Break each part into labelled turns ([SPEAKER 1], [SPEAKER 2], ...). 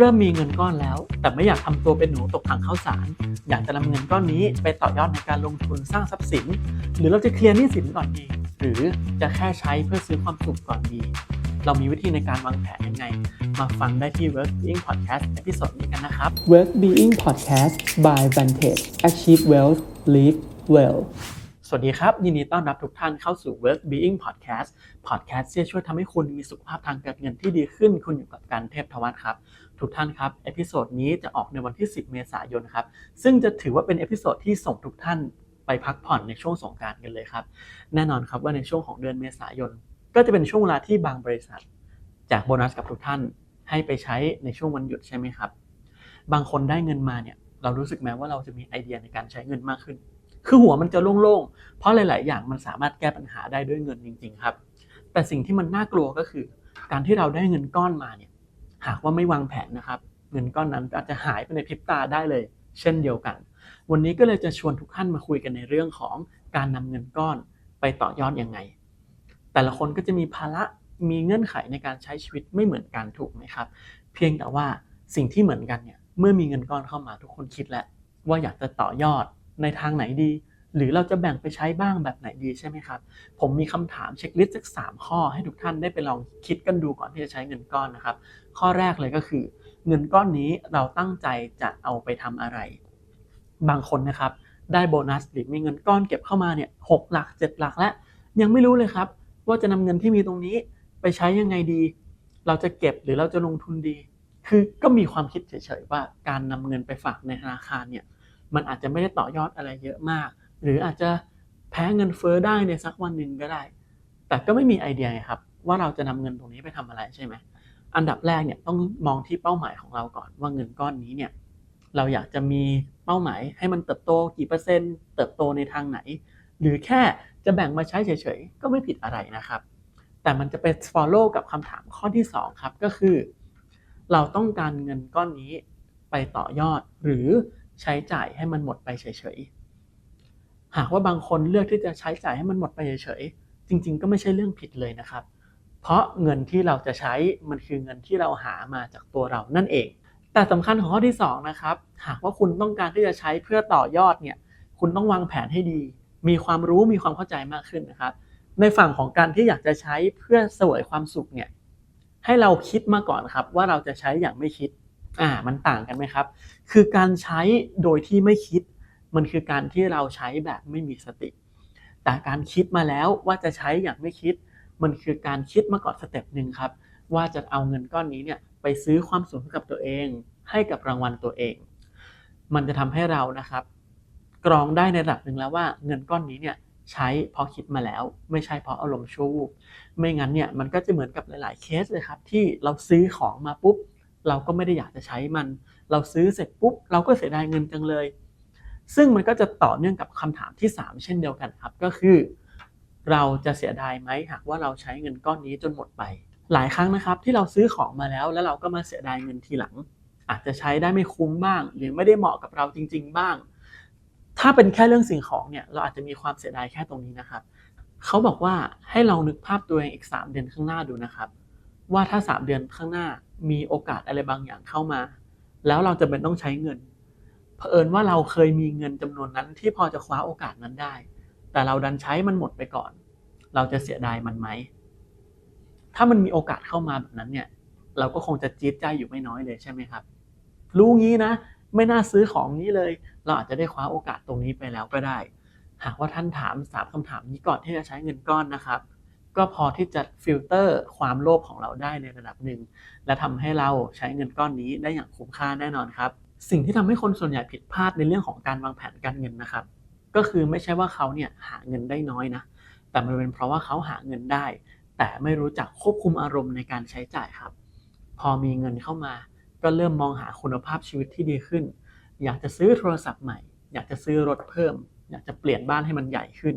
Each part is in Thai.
[SPEAKER 1] เริ่มมีเงินก้อนแล้ว แต่ไม่อยากทำตัวเป็นหนูตกถังข้าวสาร อยากจะนำเงินก้อนนี้ไปต่อยอดในการลงทุนสร้างทรัพย์สิน หรือเราจะเคลียร์หนี้สินก่อนดี หรือจะแค่ใช้เพื่อซื้อความสุขก่อนดี เรามีวิธีในการวางแผนยังไง มาฟังได้ที่ Work Being Podcast เอพิโซดนี้กันนะครับ
[SPEAKER 2] Work Being Podcast by Vantage Achieve Wealth Live Well
[SPEAKER 1] สวัสดีครับ ยินดีต้อนรับทุกท่านเข้าสู่ Work Being Podcast Podcast ที่จะช่วยทำให้คุณมีสุขภาพทางการเงินที่ดีขึ้น คุณอยู่กับการเทพทวัฒน์ครับ ทุกท่านครับ เอพิโซดนี้จะออกในวันที่ 10 เมษายนครับ ซึ่งจะถือว่าเป็นเอพิโซดที่ส่งทุกท่านไปพักผ่อนในช่วงสงการกันเลยครับ แน่นอนครับว่าในช่วงของเดือนเมษายน ก็จะเป็นช่วงเวลาที่บางบริษัทแจกโบนัสกับทุกท่านให้ไปใช้ในช่วงวันหยุดใช่ไหมครับ บางคนได้เงินมาเนี่ยเรารู้สึกแม้ว่าเราจะมีไอเดียในการใช้เงินมากขึ้น คือหัวมันจะโล่งๆ เพราะหลาย ๆ อย่างมันสามารถแก้ปัญหาได้ด้วยเงินจริง ๆ ครับ แต่สิ่งที่มันน่ากลัวก็คือ การที่เราได้เงินก้อนมาเนี่ย หากว่าไม่วางแผนนะครับ เงินก้อนนั้นอาจจะหายไปในพริบตาได้เลย เช่นเดียวกัน วันนี้ก็เลยจะชวนทุกท่านมาคุยกันในเรื่องของการนำเงินก้อนไปต่อยอดยังไง แต่ละคนก็จะมีภาระมีเงื่อนไขในการใช้ชีวิตไม่เหมือนกันถูกไหมครับ เพียงแต่ว่าสิ่งที่เหมือนกันเนี่ยเมื่อมีเงินก้อนเข้ามาทุกคนคิดแล้วว่าอยากจะต่อยอดในทางไหนดี หรือเราจะแบ่งไปใช้บ้างแบบไหนดีใช่ไหมครับ ผมมีคำถามเช็คลิสต์สักสามข้อให้ทุกท่านได้ไปลองคิดกันดูก่อนที่จะใช้เงินก้อนนะครับ ข้อแรกเลยก็คือ เงินก้อนนี้เราตั้งใจจะเอาไปทำอะไร บางคนนะครับ ได้โบนัสหรือมีเงินก้อนเก็บเข้ามาเนี่ยหกหลักเจ็ดหลักแล้วยังไม่รู้เลยครับ ว่าจะนำเงินที่มีตรงนี้ไปใช้ยังไงดี เราจะเก็บหรือเราจะลงทุนดี คือก็มีความคิดเฉยๆว่าการนำเงินไปฝากในธนาคารเนี่ยมันอาจจะไม่ได้ต่อยอดอะไรเยอะมาก หรืออาจจะแพ้เงินเฟ้อได้ในสักวันหนึ่งก็ได้ แต่ก็ไม่มีไอเดียครับว่าเราจะนำเงินตรงนี้ไปทำอะไรใช่ไหมอันดับแรกเนี่ยต้องมองที่เป้าหมายของเราก่อนว่าเงินก้อนนี้เนี่ยเราอยากจะมีเป้าหมายให้มันเติบโตกี่เปอร์เซ็นต์เติบโตในทางไหน หรือแค่จะแบ่งมาใช้เฉยๆก็ไม่ผิดอะไรนะครับ แต่มันจะเป็น follow กับคำถามข้อที่ 2 ครับก็คือ เราต้องการเงินก้อนนี้ไปต่อยอดหรือใช้จ่ายให้มันหมดไปเฉยๆ หากว่าบางคนเลือกที่จะใช้จ่ายให้มันหมดไปเฉยๆจริง ๆ ก็ไม่ใช่เรื่องผิดเลยนะครับ เพราะเงินที่เราจะใช้มันคือเงินที่เราหามาจากตัวเรานั่นเอง แต่สำคัญของข้อที่2นะครับหากว่าคุณต้องการที่จะใช้เพื่อต่อยอดเนี่ยคุณต้องวางแผนให้ดี มีความรู้มีความเข้าใจมากขึ้นนะครับ ในฝั่งของการที่อยากจะใช้เพื่อเสวยความสุขเนี่ยให้เราคิดมาก่อนครับว่าเราจะใช้อย่างไม่คิดอ่ามันต่างกันไหมครับ คือการใช้โดยที่ไม่คิด มันคือการที่เราใช้แบบไม่มีสติ แต่การคิดมาแล้วว่าจะใช้อย่างไม่คิด มันคือการคิดมาก่อนสเต็ปหนึ่งครับ ว่าจะเอาเงินก้อนนี้เนี่ยไปซื้อความสุขกับตัวเอง ให้กับรางวัลตัวเอง มันจะทำให้เรานะครับ กรองได้ในระดับหนึ่งแล้วว่าเงินก้อนนี้เนี่ยใช้เพราะคิดมาแล้ว ไม่ใช่เพราะอารมณ์ชั่ววูบไม่งั้นเนี่ยมันก็จะเหมือนกับหลาย ๆ เคสเลยครับที่เราซื้อของมาปุ๊บ เราก็ไม่ได้อยากจะใช้มัน เราซื้อเสร็จปุ๊บ เราก็เสียดายเงินจังเลย ซึ่งมันก็จะต่อเนื่องกับคำถามที่ 3 เช่นเดียวกันครับ ก็คือ เราจะเสียดายไหมหากว่าเราใช้เงินก้อนนี้จนหมดไป หลายครั้งนะครับที่เราซื้อของมาแล้วแล้วเราก็มาเสียดายเงินทีหลัง อาจจะใช้ได้ไม่คุ้มบ้าง หรือไม่ได้เหมาะกับเราจริง ๆ บ้าง ถ้าเป็นแค่เรื่องสิ่งของเนี่ยเราอาจจะมีความเสียดายแค่ตรงนี้นะครับเขาบอกว่าให้เรานึกภาพตัวเองอีก 3 เดือนข้างหน้าดูนะครับ ว่าถ้า 3 เดือนข้างหน้ามีโอกาสอะไรบางอย่างเข้ามา แล้วเราจะเป็นต้องใช้เงิน เผอิญว่าเราเคยมีเงินจำนวนนั้นที่พอจะคว้าโอกาสนั้นได้ แต่เราดันใช้มันหมดไปก่อน เราจะเสียดายมันไหม ถ้ามันมีโอกาสเข้ามาแบบนั้นเนี่ย เราก็คงจะจี๊ดใจอยู่ไม่น้อยเลยใช่ไหมครับ รู้งี้นะ ไม่น่าซื้อของนี้เลย เราอาจจะได้คว้าโอกาสตรงนี้ไปแล้วก็ได้ หากว่าท่านถามสามคำถามนี้ก่อนที่จะใช้เงินก้อนนะครับก็พอที่จะฟิลเตอร์ความโลภของเราได้ในระดับหนึ่ง และทำให้เราใช้เงินก้อนนี้ได้อย่างคุ้มค่าแน่นอนครับ สิ่งที่ทำให้คนส่วนใหญ่ผิดพลาดในเรื่องของการวางแผนการเงินนะครับ ก็คือไม่ใช่ว่าเขาเนี่ยหาเงินได้น้อยนะ แต่มันเป็นเพราะว่าเขาหาเงินได้ แต่ไม่รู้จักควบคุมอารมณ์ในการใช้จ่ายครับ พอมีเงินเข้ามา ก็เริ่มมองหาคุณภาพชีวิตที่ดีขึ้น อยากจะซื้อโทรศัพท์ใหม่ อยากจะซื้อรถเพิ่ม อยากจะเปลี่ยนบ้านให้มันใหญ่ขึ้น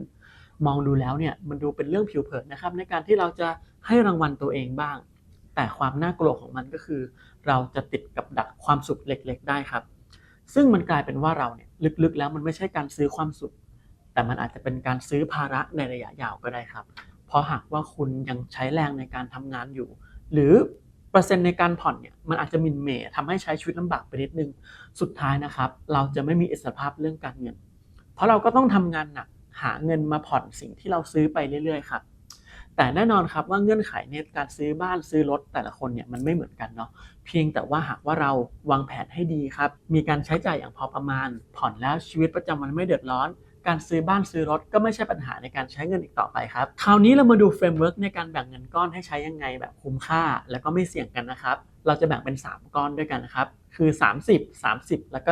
[SPEAKER 1] มองดูแล้วเนี่ยมันดูเป็นเรื่องผิวเผินนะครับ ในการที่เราจะให้รางวัลตัวเองบ้าง แต่ความน่ากลัวของมันก็คือ เราจะติดกับดักความสุขเล็ก ๆ ได้ครับ ซึ่งมันกลายเป็นว่าเราเนี่ยลึกๆ แล้วมันไม่ใช่การซื้อความสุข แต่มันอาจจะเป็นการซื้อภาระในระยะยาวก็ได้ครับ เพราะหากว่าคุณยังใช้แรงในการทำงานอยู่ หรือเปอร์เซ็นต์ในการผ่อนเนี่ยมันอาจจะมินเหม่ทำให้ใช้ชีวิตลำบากไปนิดนึงสุดท้ายนะครับ เราจะไม่มีอิสรภาพเรื่องการเงิน เพราะเราก็ต้องทำงานหนักหาเงินมาผ่อนสิ่งที่เราซื้อไปเรื่อยๆ ครับ แต่แน่นอนครับว่าเงื่อนไขในการซื้อบ้านซื้อรถแต่ละคนเนี่ยมันไม่เหมือนกันเนาะเพียงแต่ว่าหากว่าเราวางแผนให้ดีครับ มีการใช้จ่ายอย่างพอประมาณ ผ่อนแล้วชีวิตประจำวันไม่เดือดร้อน การซื้อบ้านซื้อรถก็ไม่ใช่ปัญหาในการใช้เงินอีกต่อไปครับ คราวนี้เรามาดูเฟรมเวิร์กในการแบ่งเงินก้อนให้ใช้ยังไงแบบคุ้มค่า แล้วก็ไม่เสี่ยงกันนะครับ เราจะแบ่งเป็น 3 ก้อนด้วยกันครับคือ 30 30 แล้วก็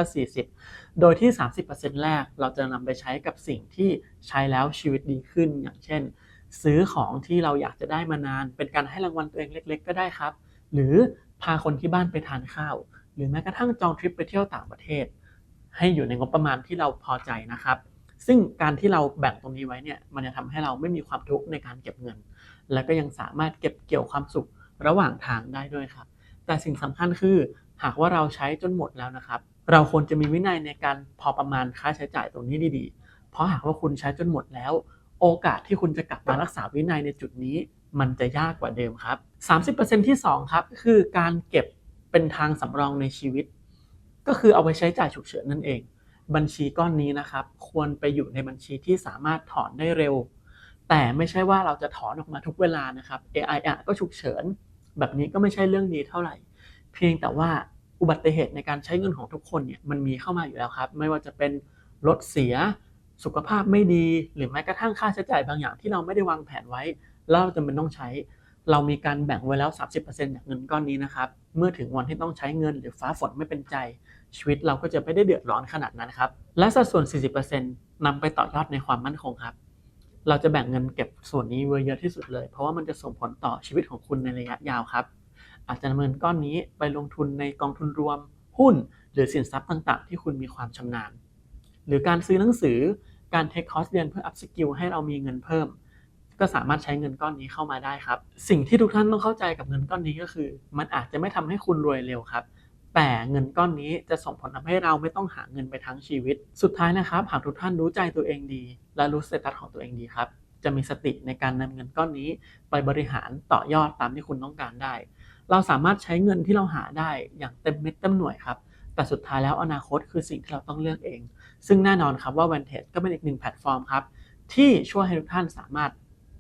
[SPEAKER 1] 40 โดยที่ 30%แรกเราจะนำไปใช้กับสิ่งที่ใช้แล้วชีวิตดีขึ้นอย่างเช่น ซื้อของที่เราอยากจะได้มานาน เป็นการให้รางวัลตัวเองเล็ก ๆ ก็ได้ครับ หรือพาคนที่บ้านไปทานข้าว หรือแม้กระทั่งจองทริปไปเที่ยวต่างประเทศ ให้อยู่ในงบประมาณที่เราพอใจนะครับ ซึ่งการที่เราแบ่งตรงนี้ไว้เนี่ยมันจะทำให้เราไม่มีความทุกข์ในการเก็บเงิน และก็ยังสามารถเก็บเกี่ยวความสุขระหว่างทางได้ด้วยครับ แต่สิ่งสำคัญคือหากว่าเราใช้จนหมดแล้วนะครับ เราควรจะมีวินัยในการพอประมาณค่าใช้จ่ายตรงนี้ดีๆ เพราะหากว่าคุณใช้จนหมดแล้ว โอกาสที่คุณจะกลับมารักษาวินัยในจุดนี้ มันจะยากกว่าเดิมครับ 30%ที่ 2 ครับ คือการเก็บเป็นทางสำรองในชีวิต ก็คือเอาไปใช้จ่ายฉุกเฉินนั่นเอง บัญชีก้อนนี้นะครับ ควรไปอยู่ในบัญชีที่สามารถถอนได้เร็ว แต่ไม่ใช่ว่าเราจะถอนออกมาทุกเวลานะครับ AI อะก็ฉุกเฉิน แบบนี้ก็ไม่ใช่เรื่องดีเท่าไหร่ เพียงแต่ว่าอุบัติเหตุในการใช้เงินของทุกคนเนี่ยมันมีเข้ามาอยู่แล้วครับ ไม่ว่าจะเป็นรถเสีย สุขภาพไม่ดี หรือแม้กระทั่งค่าใช้จ่ายบางอย่างที่เราไม่ได้วางแผนไว้แล้วเราจำเป็นต้องใช้ เรามีการแบ่งไว้แล้ว 30%จากเงินก้อนนี้นะครับ เมื่อถึงวันที่ต้องใช้เงินหรือฟ้าฝนไม่เป็นใจ ชีวิตเราก็จะไม่ได้เดือดร้อนขนาดนั้นครับ และสัดส่วน 40%นำไปต่อยอดในความมั่นคงครับ เราจะแบ่งเงินเก็บส่วนนี้ไว้เยอะที่สุดเลย เพราะว่ามันจะส่งผลต่อชีวิตของคุณในระยะยาวครับ อาจจะนำเงินก้อนนี้ไปลงทุนในกองทุนรวม หุ้น หรือสินทรัพย์ต่าง ๆ ที่คุณมีความชำนาญ หรือการซื้อหนังสือ การเทคคอร์สเรียนเพื่ออัพสกิลให้เรามีเงินเพิ่ม ก็สามารถใช้เงินก้อนนี้เข้ามาได้ครับ สิ่งที่ทุกท่านต้องเข้าใจกับเงินก้อนนี้ก็คือ มันอาจจะไม่ทำให้คุณรวยเร็วครับ แต่เงินก้อนนี้จะส่งผลทำให้เราไม่ต้องหาเงินไปทั้งชีวิต สุดท้ายนะครับ หากทุกท่านรู้ใจตัวเองดี และรู้สเตตัสของตัวเองดีครับ จะมีสติในการนำเงินก้อนนี้ ไปบริหารต่อยอดตามที่คุณต้องการได้ เราสามารถใช้เงินที่เราหาได้อย่างเต็มเม็ดเต็มหน่วยครับแต่สุดท้ายแล้วอนาคตคือสิ่งที่เราต้องเลือกเอง ซึ่งแน่นอนครับว่า Vantage ก็เป็นอีกหนึ่งแพลตฟอร์มครับ ที่ช่วยให้ทุกท่านสามารถ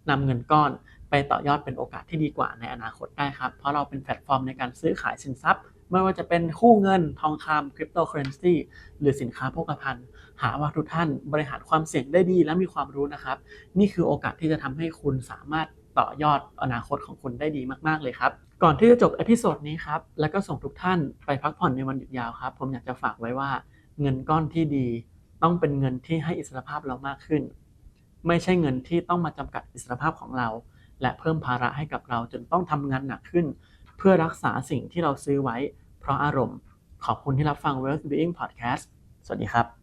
[SPEAKER 1] นำเงินก้อนไปต่อยอดเป็นโอกาสที่ดีกว่าในอนาคตได้ครับ เพราะเราเป็นแพลตฟอร์มในการซื้อขายสินทรัพย์ ไม่ว่าจะเป็นคู่เงินทองคำคริปโตเคอเรนซีหรือสินค้าโภคภัณฑ์ หาว่าทุกท่านบริหารความเสี่ยงได้ดีและมีความรู้นะครับ นี่คือโอกาสที่จะทำให้คุณสามารถต่อยอดอนาคตของคุณได้ดีมากๆเลยครับ ก่อนที่จะจบเอพิโซดนี้ครับ แล้วก็ส่งทุกท่านไปพักผ่อนในวันหยุดยาวครับ ผมอยากจะฝากไว้ว่าเงินก้อนที่ดี ต้องเป็นเงินที่ให้อิสรภาพเรามากขึ้น ไม่ใช่เงินที่ต้องมาจำกัดอิสรภาพของเรา และเพิ่มภาระให้กับเราจนต้องทำงานหนักขึ้น เพื่อรักษาสิ่งที่เราซื้อไว้ เพราะอารมณ์ ขอบคุณที่รับฟัง Wealth Being Podcast สวัสดีครับ